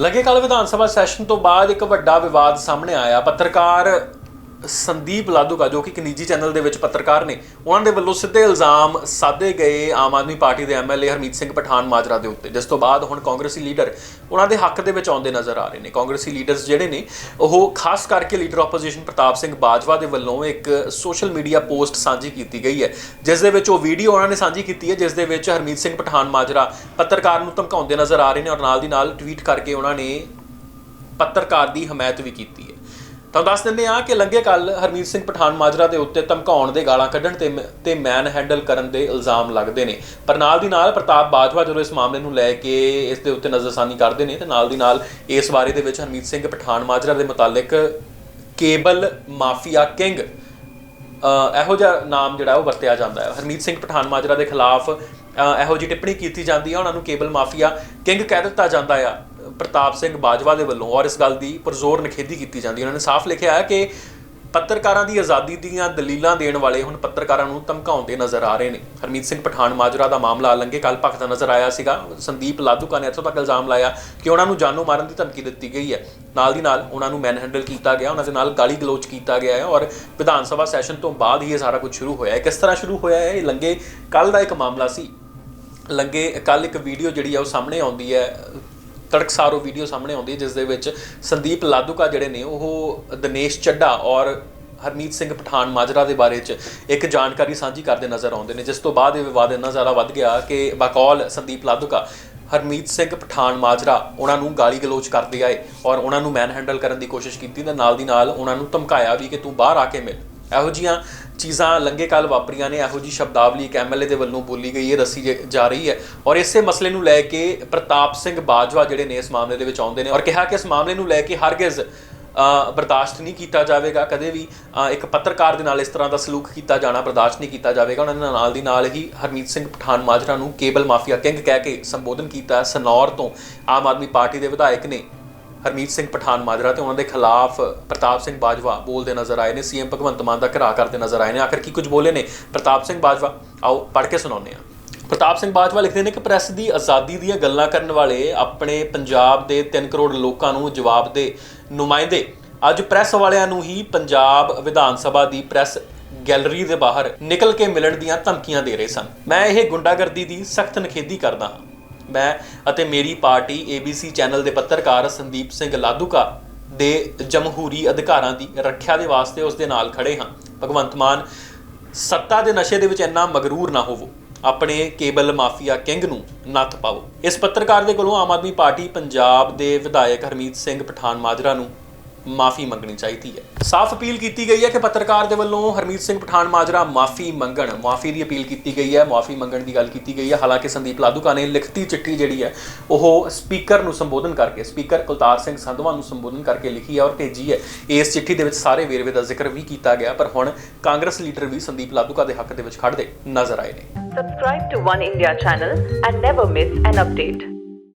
ਲੱਗੇ ਕੱਲ ਵਿਧਾਨ ਸਭਾ ਸੈਸ਼ਨ ਤੋਂ ਬਾਅਦ ਇੱਕ ਵੱਡਾ ਵਿਵਾਦ ਸਾਹਮਣੇ ਆਇਆ। ਪੱਤਰਕਾਰ ਸੰਦੀਪ ਲਾਦੂਗਾ, ਜੋ ਕਿ ਇੱਕ ਨਿੱਜੀ ਚੈਨਲ ਦੇ ਵਿੱਚ ਪੱਤਰਕਾਰ ਨੇ, ਉਹਨਾਂ ਦੇ ਵੱਲੋਂ ਸਿੱਧੇ ਇਲਜ਼ਾਮ ਸਾਧੇ ਗਏ ਆਮ ਆਦਮੀ ਪਾਰਟੀ ਦੇ ਐਮਐਲਏ ਹਰਮੀਤ ਸਿੰਘ ਪਠਾਨ ਮਾਜਰਾ ਦੇ ਉੱਤੇ। ਜਿਸ ਤੋਂ ਬਾਅਦ ਹੁਣ ਕਾਂਗਰਸੀ ਲੀਡਰ ਉਹਨਾਂ ਦੇ ਹੱਕ ਦੇ ਵਿੱਚ ਆਉਂਦੇ ਨਜ਼ਰ ਆ ਰਹੇ ਨੇ। ਕਾਂਗਰਸੀ ਲੀਡਰਸ ਜਿਹੜੇ ਨੇ, ਉਹ ਖਾਸ ਕਰਕੇ ਲੀਡਰ ਆਪੋਜੀਸ਼ਨ ਪ੍ਰਤਾਪ ਸਿੰਘ ਬਾਜਵਾ ਦੇ ਵੱਲੋਂ ਇੱਕ ਸੋਸ਼ਲ ਮੀਡੀਆ ਪੋਸਟ ਸਾਂਝੀ ਕੀਤੀ ਗਈ ਹੈ, ਜਿਸ ਦੇ ਵਿੱਚ ਉਹ ਵੀਡੀਓ ਉਹਨਾਂ ਨੇ ਸਾਂਝੀ ਕੀਤੀ ਹੈ, ਜਿਸ ਦੇ ਵਿੱਚ ਹਰਮੀਤ ਸਿੰਘ ਪਠਾਨ ਮਾਜਰਾ ਪੱਤਰਕਾਰ ਨੂੰ ਧਮਕਾਉਂਦੇ ਨਜ਼ਰ ਆ ਰਹੇ ਨੇ ਔਰ ਨਾਲ ਦੀ ਨਾਲ ਟਵੀਟ ਕਰਕੇ ਉਹਨਾਂ ਨੇ ਪੱਤਰਕਾਰ ਦੀ ਹਮਾਇਤ ਵੀ ਕੀਤੀ ਹੈ। ਤਾਂ ਦੱਸ ਦਿੰਦੇ ਆ ਕਿ ਲੰਘੇ ਕੱਲ ਹਰਮੀਤ ਸਿੰਘ ਪਠਾਨ ਮਾਜਰਾ ਦੇ ਉੱਤੇ ਧਮਕਾਉਣ ਦੇ ਗਾਲਾਂ ਕੱਢਣ ਤੇ ਮ- ਤੇ ਮੈਨ ਹੈਂਡਲ ਕਰਨ ਦੇ ਇਲਜ਼ਾਮ ਲੱਗਦੇ ਨੇ। ਪਰ ਨਾਲ ਦੀ ਨਾਲ ਪ੍ਰਤਾਪ ਬਾਜਵਾ ਜਦੋਂ ਇਸ ਮਾਮਲੇ ਨੂੰ ਲੈ ਕੇ ਇਸ ਦੇ ਉੱਤੇ ਨਜ਼ਰਸਾਨੀ ਕਰਦੇ ਨੇ, ਤੇ ਨਾਲ ਦੀ ਨਾਲ ਇਸ ਬਾਰੇ ਦੇ ਵਿੱਚ ਹਰਮੀਤ ਸਿੰਘ ਪਠਾਨ ਮਾਜਰਾ ਦੇ ਮੁਤਾਲਿਕ ਕੇਬਲ ਮਾਫੀਆ ਕਿੰਗ ਇਹੋ ਜਿਹਾ ਨਾਮ ਜਿਹੜਾ ਉਹ ਵਰਤਿਆ ਜਾਂਦਾ ਹੈ। ਹਰਮੀਤ ਸਿੰਘ ਪਠਾਨ ਮਾਜਰਾ ਦੇ ਖਿਲਾਫ ਇਹੋ ਜਿਹੀ ਟਿੱਪਣੀ ਕੀਤੀ ਜਾਂਦੀ ਹੈ ਉਹਨਾਂ ਨੂੰ ਕੇਬਲ ਮਾਫੀਆ ਕਿੰਗ ਕਹਿ ਦਿੱਤਾ ਜਾਂਦਾ ਆ। ਪ੍ਰਤਾਪ ਸਿੰਘ ਬਾਜਵਾ ਦੇ ਵੱਲੋਂ ਔਰ ਇਸ ਗੱਲ ਦੀ ਪਰਜ਼ੋਰ ਨਿਖੇਧੀ ਕੀਤੀ ਜਾਂਦੀ ਉਹਨਾਂ ਨੇ ਸਾਫ਼ ਲਿਖਿਆ ਹੈ ਕਿ ਪੱਤਰਕਾਰਾਂ ਦੀ ਆਜ਼ਾਦੀ ਦੀਆਂ ਦਲੀਲਾਂ ਦੇਣ ਵਾਲੇ ਹੁਣ ਪੱਤਰਕਾਰਾਂ ਨੂੰ ਧਮਕਾਉਂਦੇ ਨਜ਼ਰ ਆ ਰਹੇ ਨੇ। ਹਰਮੀਤ ਸਿੰਘ ਪਠਾਨ ਮਾਜਰਾ ਦਾ ਮਾਮਲਾ ਲੰਘੇ ਕੱਲ ਭਖਦਾ ਨਜ਼ਰ ਆਇਆ ਸੀਗਾ। ਸੰਦੀਪ ਲਾਦੂਕਾ ਨੇ ਇੱਥੋਂ ਤੱਕ ਇਲਜ਼ਾਮ ਲਾਇਆ ਕਿ ਉਹਨਾਂ ਨੂੰ ਜਾਨੋਂ ਮਾਰਨ ਦੀ ਧਮਕੀ ਦਿੱਤੀ ਗਈ ਹੈ। ਨਾਲ ਦੀ ਨਾਲ ਉਹਨਾਂ ਨੂੰ ਮੈਨਹੈਂਡਲ ਕੀਤਾ ਗਿਆ, ਉਹਨਾਂ ਦੇ ਨਾਲ ਗਾਲੀ ਗਲੋਚ ਕੀਤਾ ਗਿਆ ਹੈ ਔਰ ਵਿਧਾਨ ਸਭਾ ਸੈਸ਼ਨ ਤੋਂ ਬਾਅਦ ਹੀ ਇਹ ਸਾਰਾ ਕੁਝ ਸ਼ੁਰੂ ਹੋਇਆ ਹੈ। ਕਿਸ ਤਰ੍ਹਾਂ ਸ਼ੁਰੂ ਹੋਇਆ ਹੈ? ਇਹ ਲੰਘੇ ਕੱਲ ਦਾ ਇੱਕ ਮਾਮਲਾ ਸੀ। ਲੰਗੇ ਕੱਲ ਇੱਕ ਵੀਡੀਓ ਜਿਹੜੀ ਆ ਉਹ ਸਾਹਮਣੇ ਆਉਂਦੀ ਹੈ। ਤੜਕਸਾਰੋ ਵੀਡੀਓ ਸਾਹਮਣੇ ਆਉਂਦੀ ਹੈ, ਜਿਸ ਦੇ ਵਿੱਚ ਸੰਦੀਪ ਲਾਦੂਕਾ ਜਿਹੜੇ ਨੇ, ਉਹ ਦਿਨੇਸ਼ ਚੱਡਾ ਔਰ ਹਰਮੀਤ ਸਿੰਘ ਪਠਾਨ ਮਾਜਰਾ ਦੇ ਬਾਰੇ ਚ ਇੱਕ ਜਾਣਕਾਰੀ ਸਾਂਝੀ ਕਰਦੇ ਨਜ਼ਰ ਆਉਂਦੇ ਨੇ, ਜਿਸ ਤੋਂ ਬਾਅਦ ਇਹ ਵਿਵਾਦ ਇੰਨਾ ਜ਼ਿਆਦਾ ਵੱਧ ਗਿਆ ਕਿ ਬਕੌਲ ਸੰਦੀਪ ਲਾਦੂਕਾ ਹਰਮੀਤ ਸਿੰਘ ਪਠਾਨ ਮਾਜਰਾ, ਉਹਨਾਂ ਨੂੰ ਗਾਲੀ ਗਲੋਚ ਕਰਦੇ ਆਏ ਔਰ ਉਹਨਾਂ ਨੂੰ ਮੈਨ ਹੈਂਡਲ ਕਰਨ ਦੀ ਕੋਸ਼ਿਸ਼ ਕੀਤੀ ਤੇ ਨਾਲ ਦੀ ਨਾਲ ਉਹਨਾਂ ਨੂੰ ਧਮਕਾਇਆ ਵੀ ਕਿ ਤੂੰ ਬਾਹਰ ਆ ਕੇ ਮਿਲ। ਇਹੋ ਜੀਆਂ ਚੀਜ਼ਾਂ ਲੰਗੇ ਕਾਲ ਵਾਪਰੀਆਂ ਨੇ, ਇਹੋ ਜੀ ਸ਼ਬਦਾਵਲੀ ਇੱਕ ਐਮਐਲਏ ਦੇ ਵੱਲੋਂ ਬੋਲੀ ਗਈ ਹੈ, ਦੱਸੀ ਜ- ਜਾ ਰਹੀ ਹੈ। ਔਰ ਇਸੇ ਮਸਲੇ ਨੂੰ ਲੈ ਕੇ ਪ੍ਰਤਾਪ ਸਿੰਘ ਬਾਜਵਾ ਜਿਹੜੇ ਨੇ ਇਸ ਮਾਮਲੇ ਦੇ ਵਿੱਚ ਆਉਂਦੇ ਨੇ ਔਰ ਕਿਹਾ ਕਿ ਇਸ ਮਾਮਲੇ ਨੂੰ ਲੈ ਕੇ ਹਰਗਿਜ਼ ਬਰਦਾਸ਼ਤ ਨਹੀਂ ਕੀਤਾ ਜਾਵੇਗਾ, ਕਦੇ ਵੀ ਇੱਕ ਪੱਤਰਕਾਰ ਦੇ ਨਾਲ ਇਸ ਤਰ੍ਹਾਂ ਦਾ ਸਲੂਕ ਕੀਤਾ ਜਾਣਾ, ਬਰਦਾਸ਼ਤ ਨਹੀਂ ਕੀਤਾ ਜਾਵੇਗਾ। ਉਹਨਾਂ ਨੇ ਨਾਲ ਦੀ ਨਾਲ ਹੀ ਹਰਮੀਤ ਸਿੰਘ ਪਠਾਨ ਮਾਜਰਾ ਨੂੰ ਕੇਬਲ ਮਾਫੀਆ ਕਿੰਗ ਕਹਿ ਕੇ ਸੰਬੋਧਨ ਕੀਤਾ ਸਨੌਰ ਤੋਂ ਆਮ ਆਦਮੀ ਪਾਰਟੀ ਦੇ ਵਿਧਾਇਕ ਨੇ। ਹਰਮੀਤ ਸਿੰਘ ਪਠਾਨ ਮਾਜਰਾ ਤੇ ਉਹਨਾਂ ਦੇ ਖਿਲਾਫ ਪ੍ਰਤਾਪ ਸਿੰਘ ਬਾਜਵਾ ਬੋਲਦੇ ਨਜ਼ਰ ਆਏ ਨੇ, ਸੀਐਮ ਭਗਵੰਤ ਮਾਨ ਦਾ ਘਰਾ ਕਰਦੇ ਨਜ਼ਰ ਆਏ ਨੇ। ਆਖਰ ਕੀ ਕੁਝ ਬੋਲੇ ਨੇ? ਪ੍ਰਤਾਪ ਸਿੰਘ ਬਾਜਵਾ, ਆਓ ਪੜ੍ਹ ਕੇ ਸੁਣਾਉਂਦੇ ਹਾਂ। ਪ੍ਰਤਾਪ ਸਿੰਘ ਬਾਜਵਾ ਲਿਖਦੇ ਨੇ ਕਿ ਪ੍ਰੈਸ ਦੀ ਆਜ਼ਾਦੀ ਦੀਆਂ ਗੱਲਾਂ ਕਰਨ ਵਾਲੇ ਆਪਣੇ ਪੰਜਾਬ ਦੇ 3 ਕਰੋੜ ਲੋਕਾਂ ਨੂੰ ਜਵਾਬ ਦੇ ਨੁਮਾਇੰਦੇ। ਅੱਜ ਪ੍ਰੈਸ ਵਾਲਿਆਂ ਨੂੰ ਹੀ ਪੰਜਾਬ ਵਿਧਾਨ ਸਭਾ ਦੀ ਪ੍ਰੈਸ ਗੈਲਰੀ ਦੇ ਬਾਹਰ ਨਿਕਲ ਕੇ ਮਿਲਣ ਦੀਆਂ ਧਮਕੀਆਂ ਦੇ ਰਹੇ ਸਨ। ਮੈਂ ਇਹ ਗੁੰਡਾਗਰਦੀ ਦੀ ਸਖਤ ਨਿਖੇਧੀ ਕਰਦਾ ਹਾਂ। ਮੈਂ ਅਤੇ ਮੇਰੀ ਪਾਰਟੀ ABC ਚੈਨਲ ਦੇ ਪੱਤਰਕਾਰ ਸੰਦੀਪ ਸਿੰਘ ਲਾਧੂਕਾ ਦੇ ਜਮਹੂਰੀ ਅਧਿਕਾਰਾਂ ਦੀ ਰੱਖਿਆ ਦੇ ਵਾਸਤੇ ਉਸ ਦੇ ਨਾਲ ਖੜੇ ਹਾਂ। ਭਗਵੰਤ ਮਾਨ, ਸੱਤਾ ਦੇ ਨਸ਼ੇ ਦੇ ਵਿੱਚ ਇੰਨਾ ਮਗਰੂਰ ਨਾ ਹੋਵੋ। ਆਪਣੇ ਕੇਬਲ ਮਾਫੀਆ ਕਿੰਗ ਨੂੰ ਨੱਥ ਪਾਓ ਇਸ ਪੱਤਰਕਾਰ ਦੇ ਕੋਲੋਂ ਆਮ ਆਦਮੀ ਪਾਰਟੀ ਪੰਜਾਬ ਦੇ ਵਿਧਾਇਕ ਹਰਮੀਤ ਸਿੰਘ ਪਠਾਨ ਮਾਜਰਾ ਨੂੰ ਮਾਫੀ ਮੰਗਣੀ ਚਾਹੀਦੀ ਹੈ। ਸਾਫ਼ ਅਪੀਲ ਕੀਤੀ ਗਈ ਹੈ ਕਿ ਪੱਤਰਕਾਰ ਦੇ ਵੱਲੋਂ ਹਰਮੀਤ ਸਿੰਘ ਪਠਾਨ ਮਾਜਰਾ ਮਾਫੀ ਮੰਗਣ, ਮਾਫੀ ਦੀ ਅਪੀਲ ਕੀਤੀ ਗਈ ਹੈ, ਮਾਫੀ ਮੰਗਣ ਦੀ ਗੱਲ ਕੀਤੀ ਗਈ ਹੈ। ਹਾਲਾਂਕਿ ਸੰਦੀਪ ਲਾਦੂਕਾ ਨੇ ਲਿਖਤੀ ਚਿੱਠੀ ਜਿਹੜੀ ਹੈ, ਉਹ ਸਪੀਕਰ ਨੂੰ ਸੰਬੋਧਨ ਕਰਕੇ, ਸਪੀਕਰ ਕੁਲਤਾਰ ਸਿੰਘ ਸੰਧਵਾ ਨੂੰ ਸੰਬੋਧਨ ਕਰਕੇ ਲਿਖੀ ਹੈ ਔਰ ਭੇਜੀ ਹੈ। ਇਸ ਚਿੱਠੀ ਦੇ ਵਿੱਚ ਸਾਰੇ ਵੇਰਵੇ ਦਾ ਜ਼ਿਕਰ ਵੀ ਕੀਤਾ ਗਿਆ, ਪਰ ਹੁਣ ਕਾਂਗਰਸ ਲੀਡਰ ਵੀ ਸੰਦੀਪ ਲਾਦੂਕਾ ਦੇ ਹੱਕ ਦੇ ਵਿੱਚ ਖੜਦੇ ਨਜ਼ਰ ਆਏ ਨੇ। Subscribe to One India channel and never miss an update.